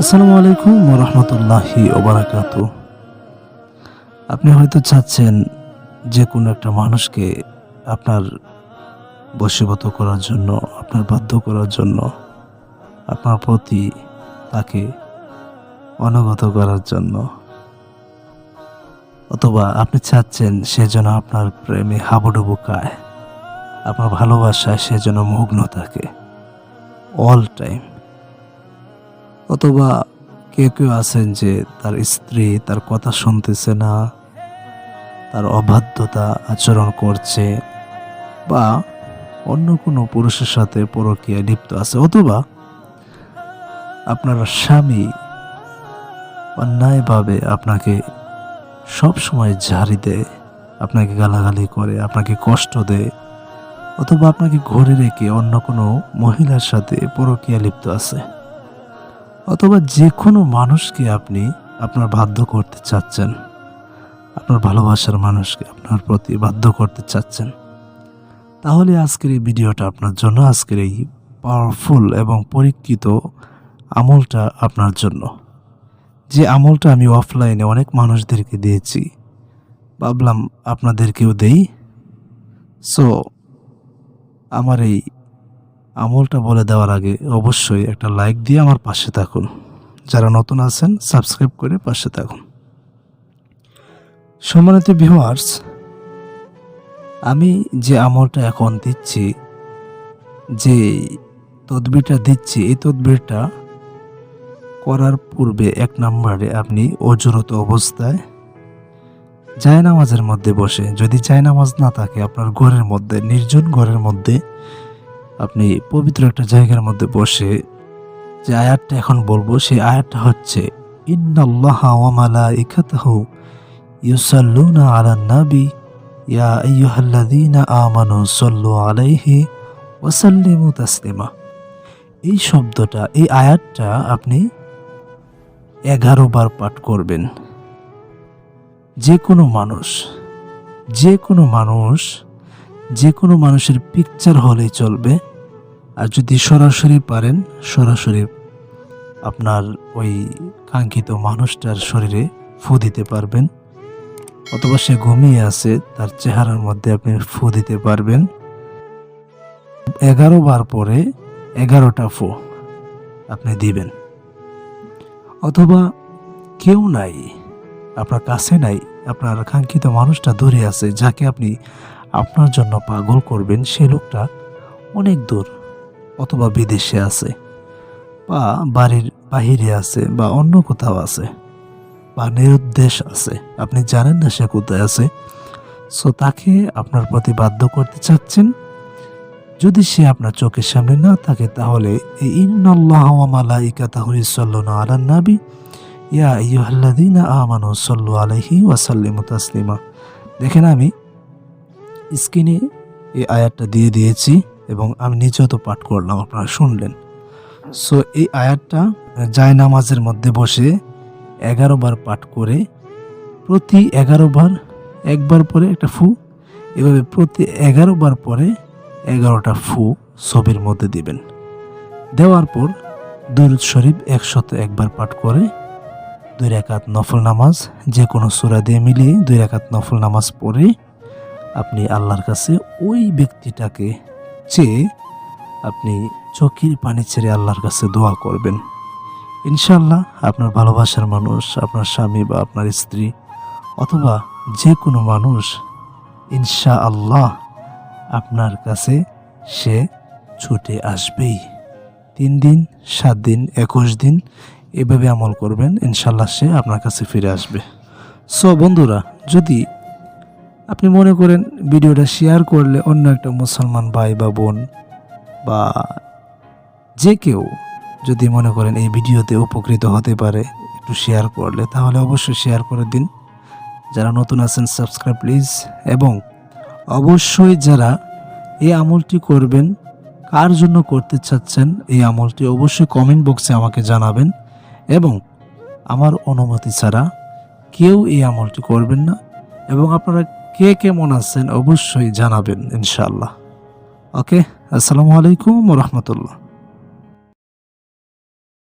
আসসালামু আলাইকুম রহমতুল্লাহি ওবারাকাত। আপনি হয়তো চাচ্ছেন যে কোনো একটা মানুষকে আপনার বশীভূত করার জন্য, আপনার বাধ্য করার জন্য, আপনার প্রতি তাকে অনুগত করার জন্য, অথবা আপনি চাচ্ছেন সে যেন আপনার প্রেমে হাবুডুবু খায়, আপনার ভালোবাসায় সে যেন মগ্ন থাকে অল টাইম অথবা কেউ কেউ আছেন যে তার স্ত্রী তার কথা শুনতেছে না, তার অবাধ্যতা আচরণ করছে, বা অন্য কোনো পুরুষের সাথে পরকীয়া লিপ্ত আছে, অথবা আপনার স্বামী অন্যায়ভাবে আপনাকে সব সময় ঝাড়ি দেয়, আপনাকে গালাগালি করে, আপনাকে কষ্ট দেয়, অথবা আপনাকে ঘরে রেখে অন্য কোনো মহিলার সাথে পরকীয়া লিপ্ত আছে। অথবা যে কোনো মানুষকে আপনি আপনার বাধ্য করতে চাচ্ছেন, আপনার ভালোবাসার মানুষকে আপনার প্রতি বাধ্য করতে চাচ্ছেন, তাহলে আজকের এই ভিডিওটা আপনার জন্য, আজকের এই পাওয়ারফুল এবং পরীক্ষিত আমলটা আপনার জন্য। যে আমলটা আমি অফলাইনে অনেক মানুষদেরকে দিয়েছি, ভাবলাম আপনাদেরকেও দেই। সো আমার এই আমলটা বলে দেওয়ার আগে অবশ্যই একটা লাইক দিয়ে আমার পাশে থাকুন। যারা নতুন আছেন সাবস্ক্রাইব করে পাশে থাকুন। সম্মানিত ভিউয়ার্স আমি যে আমলটা এখন দিচ্ছি, যে তদবিরটা দিচ্ছি, এই তদবিরটা করার পূর্বে এক নম্বরে আপনি অজরত অবস্থায় জায়নামাজের মধ্যে বসে। যদি জায়নামাজ না থাকে, আপনার ঘরের মধ্যে, নির্জন ঘরের মধ্যে আপনি পবিত্র একটা জায়গার মধ্যে বসে যে আয়াতটা এখন বলব, সেই আয়াতটা হচ্ছে ইয়া আলাইহি এই শব্দটা, এই আয়াতটা আপনি এগারো বার পাঠ করবেন। যে কোনো মানুষ, যে কোনো মানুষ যে কোনো মানুষের পিকচার হলেই চলবে। আর যদি সরাসরি পারেন, সরাসরি আপনার ওই কাঙ্ক্ষিত মানুষটার শরীরে ফু দিতে পারবেন। অথবা সে ঘুমিয়ে আছে, তার চেহারার মধ্যে আপনি ফু দিতে পারবেন। এগারো বার পরে এগারোটা ফু আপনি দিবেন। অথবা কেউ নাই, আপনার কাছে নাই, আপনার কাঙ্ক্ষিত মানুষটা দূরে আছে, যাকে আপনি আপনার জন্য পাগল করবেন সে লোকটা অনেক দূর অথবা বিদেশে আছে বা বাড়ির বাহিরে আছে বা অন্য কোথাও আছে বা নিরুদ্দেশ আছে। আপনি জানেন না সে কোথায় আছে। সো তাকে আপনার প্রতি বাধ্য করতে চাচ্ছেন। যদি সে আপনার চোখের সামনে না থাকে, তাহলে ইয়া দেখেন আমি স্ক্রিনে এই আয়াতটা দিয়ে দিয়েছি এবং আমি নিজেও তো পাঠ করলাম, আপনারা শুনলেন। সো এই আয়াতটা জায় নামাজের মধ্যে বসে এগারো বার পাঠ করে, প্রতি এগারো বার একবার পরে একটা ফু, এভাবে প্রতি এগারো বার পরে এগারোটা ফু ছবির মধ্যে দিবেন। দেওয়ার পর দুরুদ শরীফ একশত একবার পাঠ করে, দুই রেখাত নফল নামাজ, যে কোনো সুরা দিয়ে মিলিয়ে দুই রেখাত নফল নামাজ পড়ে আল্লাহর কাছে ওই ব্যক্তিটাকে চেয়ে আপনি চোখের পানি ছেড়ে আল্লাহর কাছে দোয়া করবেন। ইনশাল্লাহ আপনার ভালোবাসার মানুষ, আপনার স্বামী বা আপনার স্ত্রী অথবা যে কোনো মানুষ ইনশা আল্লাহ আপনার কাছে সে ছুটে আসবেই। তিন দিন, সাত দিন, একুশ দিন এভাবে আমল করবেন ইনশাল্লাহ সে আপনার কাছে ফিরে আসবে। সো বন্ধুরা, যদি আপনি মনে করেন ভিডিওটা শেয়ার করলে অন্য একটা মুসলমান ভাই বা বোন বা যে কেউ যদি মনে করেন এই ভিডিওতে উপকৃত হতে পারে, একটু শেয়ার করলে, তাহলে অবশ্যই শেয়ার করে দিন। যারা নতুন আছেন, সাবস্ক্রাইব প্লিজ। এবং অবশ্যই যারা এই আমলটি করবেন, কার জন্য করতে চাচ্ছেন, এই আমলটি অবশ্যই কমেন্ট বক্সে আমাকে জানাবেন। এবং আমার অনুমতি ছাড়া কেউ এই আমলটি করবেন না। এবং আপনারা কে কেমন আছেন অবশ্যই জানাবেন ইনশাল্লাহ ওকে আসসালামু আলাইকুম রহমতুল্লাহ।